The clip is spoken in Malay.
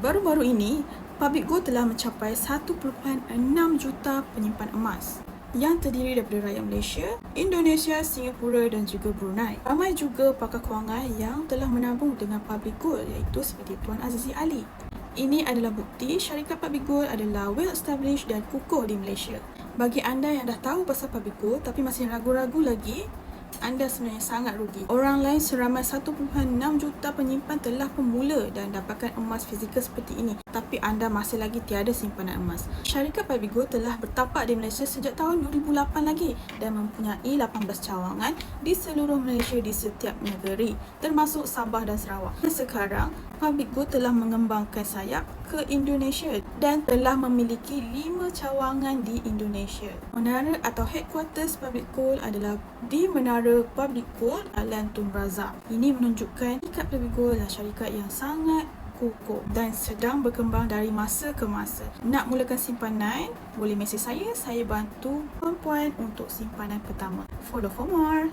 Baru-baru ini, Public Gold telah mencapai 1.6 juta penyimpan emas yang terdiri daripada rakyat Malaysia, Indonesia, Singapura dan juga Brunei. Ramai juga pakar kewangan yang telah menabung dengan Public Gold iaitu seperti Tuan Azizi Ali. Ini adalah bukti syarikat Public Gold adalah well established dan kukuh di Malaysia. Bagi anda yang dah tahu pasal Public Gold tapi masih ragu-ragu lagi, anda sebenarnya sangat rugi. Orang lain seramai 1.6 juta penyimpan telah pemula dan dapatkan emas fizikal seperti ini. Tapi anda masih lagi tiada simpanan emas. Syarikat Pabigo telah bertapak di Malaysia sejak tahun 2008 lagi dan mempunyai 18 cawangan di seluruh Malaysia di setiap negeri termasuk Sabah dan Sarawak. Sekarang, Pabigo telah mengembangkan sayap ke Indonesia dan telah memiliki 5 cawangan di Indonesia. Menara atau headquarters Gold adalah di Menara Public Gold Alan Tun Razak. Ini menunjukkan syarikat Public Gold adalah syarikat yang sangat kukuh dan sedang berkembang dari masa ke masa. Nak mulakan simpanan, boleh mesej saya. Saya bantu puan-puan untuk simpanan pertama. Follow for more.